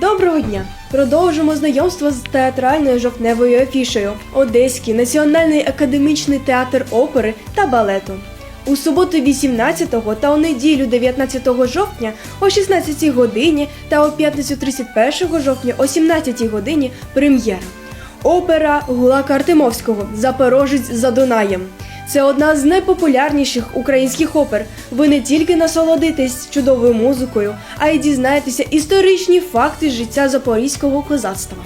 Доброго дня! Продовжимо знайомство з театральною жовтневою афішею Одеський національний академічний театр опери та балету. У суботу 18 та у неділю 19 жовтня о 16 годині та о п'ятницю 31 жовтня о 17 годині прем'єра. Опера Гулака Артемовського Запорожець за Дунаєм. Це одна з найпопулярніших українських опер. Ви не тільки насолодитесь чудовою музикою, а й дізнаєтеся історичні факти життя запорізького козацтва.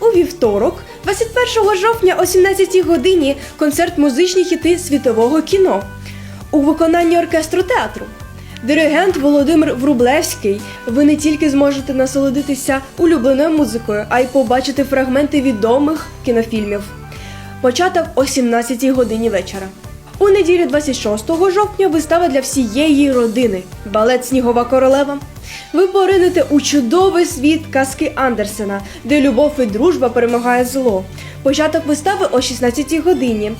У вівторок, 21 жовтня о 17 годині, концерт музичні хіти світового кіно у виконанні оркестру театру. Диригент Володимир Врублевський. Ви не тільки зможете насолодитися улюбленою музикою, а й побачити фрагменти відомих кінофільмів. Початок о 17 годині вечора. У неділю 26 жовтня вистава для всієї родини балет Снігова королева. Ви поринете у чудовий світ казки Андерсена, де любов і дружба перемагає зло. Початок вистави о 16 годині.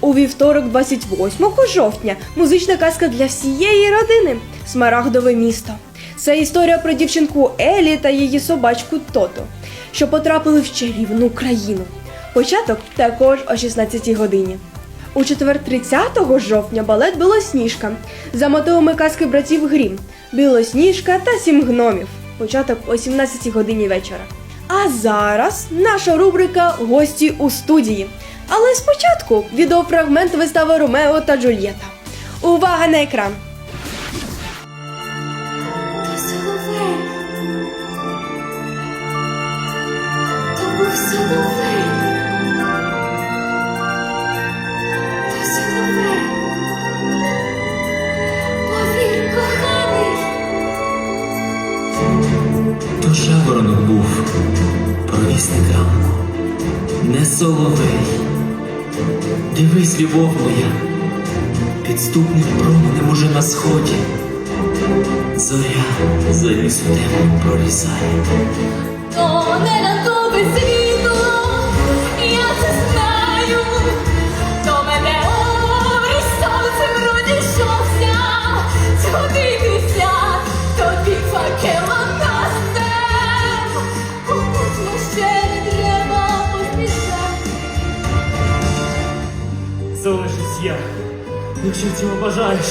У вівторок, 28 жовтня, музична казка для всієї родини Смарагдове місто. Це історія про дівчинку Елі та її собачку Тото, що потрапили в чарівну країну. Початок також о 16 годині. У четвер 30 жовтня балет Білосніжка за мотивами казки братів Грім, Білосніжка та сім гномів. Початок о 17 годині вечора. А зараз наша рубрика Гості у студії. Але спочатку відеофрагмент вистави Ромео та Джульєта. Увага на екран! Не соловей. Дивись, любов моя, підступним променем уже на сході. Зоря завісу темну пролізає. Якщо цього бажаєш,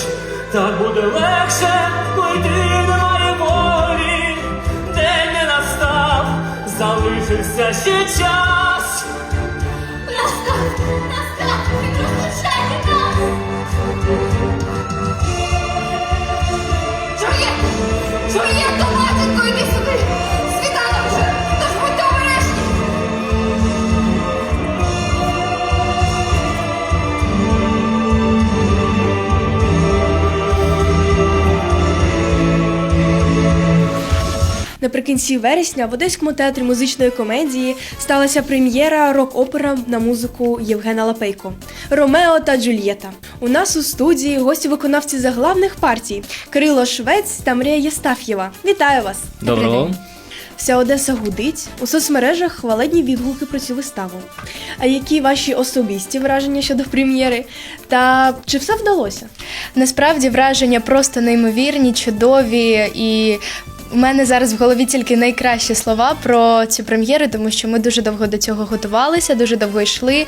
так буде легше, бо йти немає волі, день не настав, залишився ще час. Настав, настав, не розлучайте нас. Чує, чує, Наприкінці вересня в Одеському театрі музичної комедії сталася прем'єра рок-опера на музику Євгена Лапейко Ромео та Джульєта. У нас у студії гості виконавці заглавних партій Кирило Швець та Марія Єстаф'єва. Вітаю вас! Доброго. Вся Одеса гудить у соцмережах хваледні відгуки про цю виставу. А які ваші особисті враження щодо прем'єри? Та чи все вдалося? Насправді враження просто неймовірні, чудові і. У мене зараз в голові тільки найкращі слова про цю прем'єру, тому що ми дуже довго до цього готувалися, дуже довго йшли.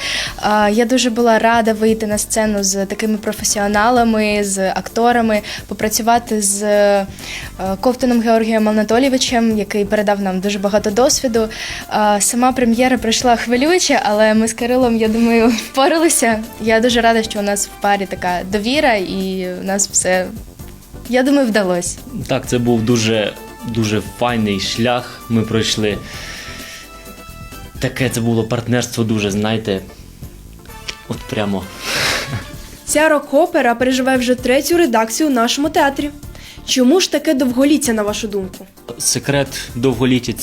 Я дуже була рада вийти на сцену з такими професіоналами, з акторами, попрацювати з е, Ковтуном Георгієм Анатолійовичем, який передав нам дуже багато досвіду. Сама прем'єра пройшла хвилююче, але ми з Кирилом, я думаю, впоралися. Я дуже рада, що у нас в парі така довіра, і у нас все, я думаю, вдалося. Так, це був дуже, дуже файний шлях. Ми пройшли. Таке це було партнерство дуже, знаєте, от прямо. Ця рок-опера переживає вже третю редакцію у нашому театрі. Чому ж таке довголіття, на вашу думку? Секрет довголіття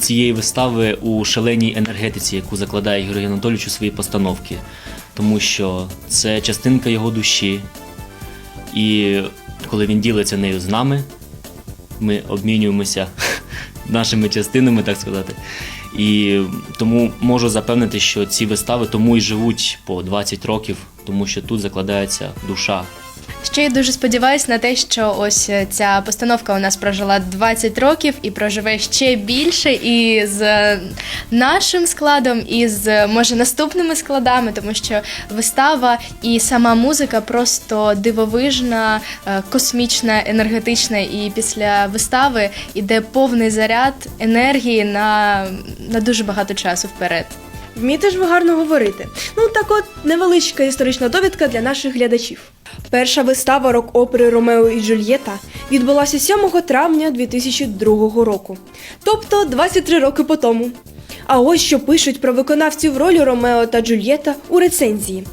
цієї вистави у шаленій енергетиці, яку закладає Георгій Анатолійович у свої постановки. Тому що це частинка його душі. І коли він ділиться нею з нами, ми обмінюємося нашими частинами, так сказати. І тому можу запевнити, що ці вистави тому і живуть по 20 років, тому що тут закладається душа Ще я дуже сподіваюся на те, що ось е, ця постановка у нас прожила 20 років і проживе ще більше і з е, нашим складом, і з може наступними складами, тому що вистава і сама музика просто дивовижна, е, космічна, енергетична. І після вистави йде повний заряд енергії на, на дуже багато часу вперед. Вмієте ж ви гарно говорити. Ну так от невеличка історична довідка для наших глядачів. Перша вистава рок-опери Ромео і Джульєта відбулася 7 травня 2002 року, тобто 23 роки по тому. А ось що пишуть про виконавців ролі Ромео та Джульєта у рецензії.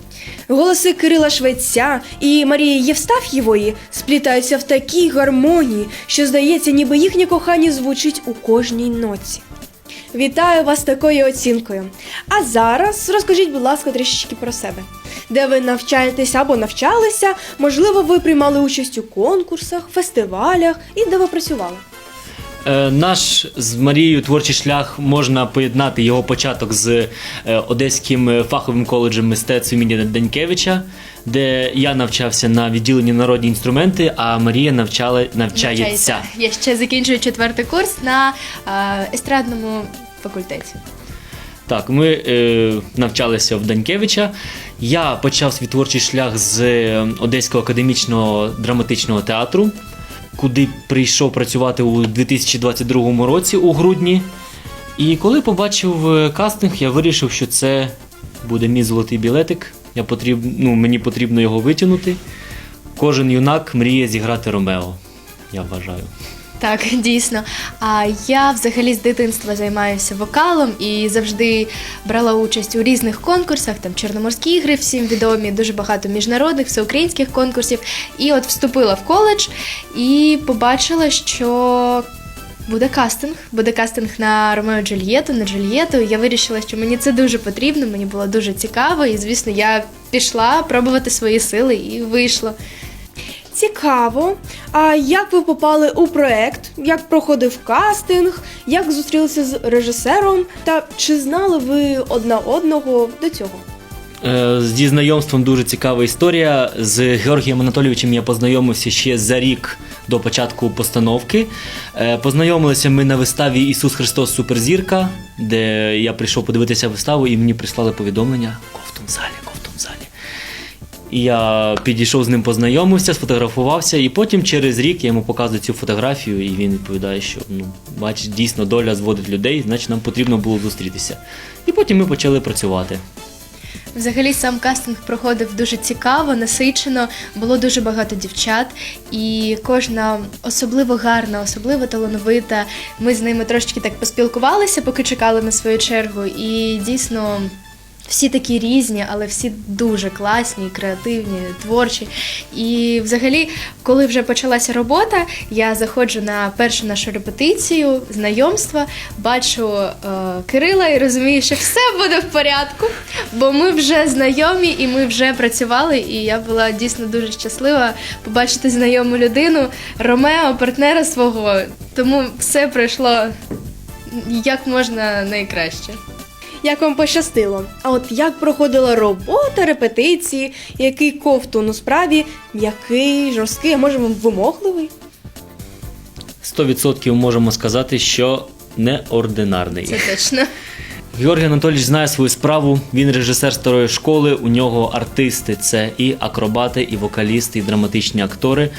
Голоси Кирила Швеця і Марії Євстаф'євої сплітаються в такій гармонії, що здається, ніби їхнє кохання звучить у кожній ноці. Вітаю вас такою оцінкою. А зараз розкажіть, будь ласка, трішечки про себе. Де ви навчаєтесь або навчалися, можливо, ви приймали участь у конкурсах, фестивалях і де ви працювали. Е, Наш з Марією творчий шлях можна поєднати його початок з е, Одеським е, фаховим коледжем мистецтв імені Данькевича, де я навчався на відділенні народні інструменти, а Марія навчала, навчається. Я ще закінчую четвертий курс на естрадному факультеті. Так, ми е, навчалися в Данькевича. Я почав свій творчий шлях з е, Одеського академічного драматичного театру, куди прийшов працювати у 2022 році у грудні. І коли побачив е, кастинг, я вирішив, що це буде мій золотий білетик. Я потріб... ну, мені потрібно його витягнути. Кожен юнак мріє зіграти Ромео, я вважаю. Так, дійсно. А я взагалі з дитинства займаюся вокалом і завжди брала участь у різних конкурсах, там Чорноморські ігри, всім відомі, дуже багато міжнародних, всеукраїнських конкурсів. І от вступила в коледж і побачила, що. Буде кастинг, буде кастинг на Ромео Джульєту, на Джульєту. Я вирішила, що мені це дуже потрібно, мені було дуже цікаво, і звісно, я пішла пробувати свої сили і вийшло. Цікаво. А як ви попали у проект? Як проходив кастинг? Як зустрілися з режисером? Та чи знали ви одна одного до цього? Е, Зі знайомством дуже цікава історія. З Георгієм Анатолійовичем я познайомився ще за рік до початку постановки. Е, Познайомилися ми на виставі Ісус Христос Суперзірка, де я прийшов подивитися виставу, і мені прислали повідомлення залі, ковтун залі. І я підійшов з ним, познайомився, сфотографувався, і потім через рік я йому показую цю фотографію, і він відповідає, що ну, бачиш, дійсно доля зводить людей, значить нам потрібно було зустрітися. І потім ми почали працювати. Взагалі сам кастинг проходив дуже цікаво, насичено. Було дуже багато дівчат, і кожна особливо гарна, особливо талановита. Ми з ними трошечки так поспілкувалися, поки чекали на свою чергу. І дійсно. Всі такі різні, але всі дуже класні, креативні, творчі. І взагалі, коли вже почалася робота, я заходжу на першу нашу репетицію, знайомства, бачу е, Кирила і розумію, що все буде в порядку, бо ми вже знайомі і ми вже працювали. І я була дійсно дуже щаслива побачити знайому людину, Ромео, партнера свого. Тому все пройшло як можна найкраще. Як вам пощастило? А от як проходила робота, репетиції, який ковтун у справі, м'який, жорсткий, а може вимогливий? 100% можемо сказати, що неординарний. Це точно. Георгій Анатолійович знає свою справу. Він режисер старої школи. У нього артисти це і акробати, і вокалісти, і драматичні актори.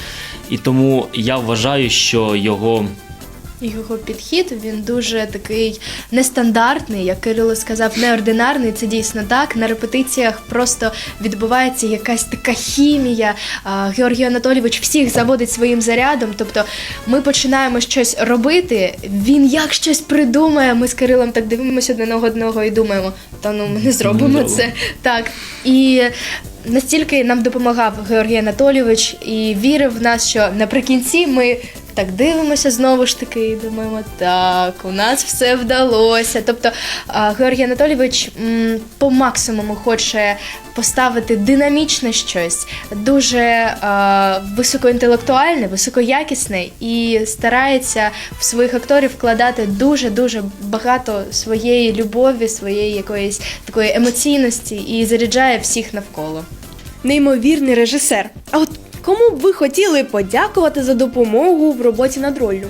І тому я вважаю, що його Його підхід він дуже такий нестандартний, як Кирило сказав, неординарний. Це дійсно так. На репетиціях просто відбувається якась така хімія. Георгій Анатолійович всіх заводить своїм зарядом. Тобто ми починаємо щось робити. Він як щось придумає. Ми з Кирилом так дивимося один на одного і думаємо, та ну ми не зробимо зробимо. це. Так і. Настільки нам допомагав Георгій Анатолійович і вірив в нас, що наприкінці ми так дивимося знову ж таки і думаємо, так, у нас все вдалося. Тобто Георгій Анатолійович по максимуму хоче поставити динамічне щось, дуже високоінтелектуальне, високоякісне і старається в своїх акторів вкладати дуже дуже багато своєї любові, своєї якоїсь такої емоційності і заряджає всіх навколо. Неймовірний режисер. А от Кому б ви хотіли подякувати за допомогу в роботі над роллю?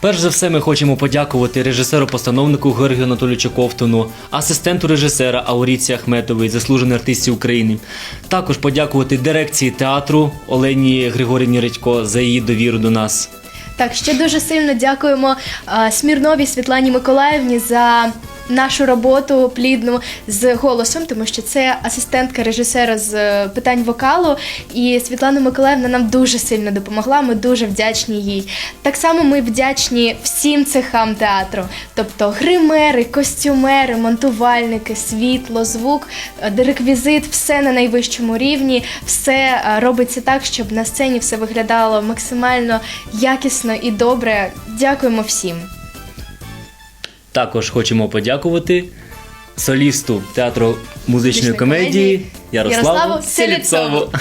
Перш за все, ми хочемо подякувати режисеру-постановнику Георгію Анатолійовичу Ковтуну, асистенту режисера Ауріці Ахметовій, заслуженій артистці України. Також подякувати дирекції театру Олені Григорівні Редько за її довіру до нас. Так, ще дуже сильно дякуємо а, Смірновій Світлані Миколаївні за нашу роботу плідну з голосом, тому що це асистентка режисера з е, питань вокалу. І Світлана Миколаївна нам дуже сильно допомогла. Ми дуже вдячні їй. Так само ми вдячні всім цехам театру, тобто гримери, костюмери, монтувальники, світло, звук, е, реквізит, все на найвищому рівні, все е, робиться так, щоб на сцені все виглядало максимально якісно і добре. Дякуємо всім. Також хочемо подякувати солісту театру музичної Музичної комедії комедії Ярославу, Ярославу Селіцову. Селіцову.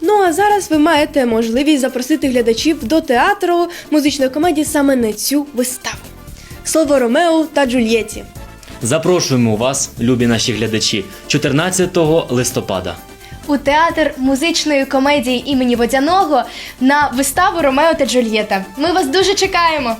Ну а зараз ви маєте можливість запросити глядачів до театру музичної комедії саме на цю виставу. Слово Ромео та Джульєті. Запрошуємо вас, любі наші глядачі, 14 листопада. У театр музичної комедії імені Водяного на виставу Ромео та Джульєта. Ми вас дуже чекаємо.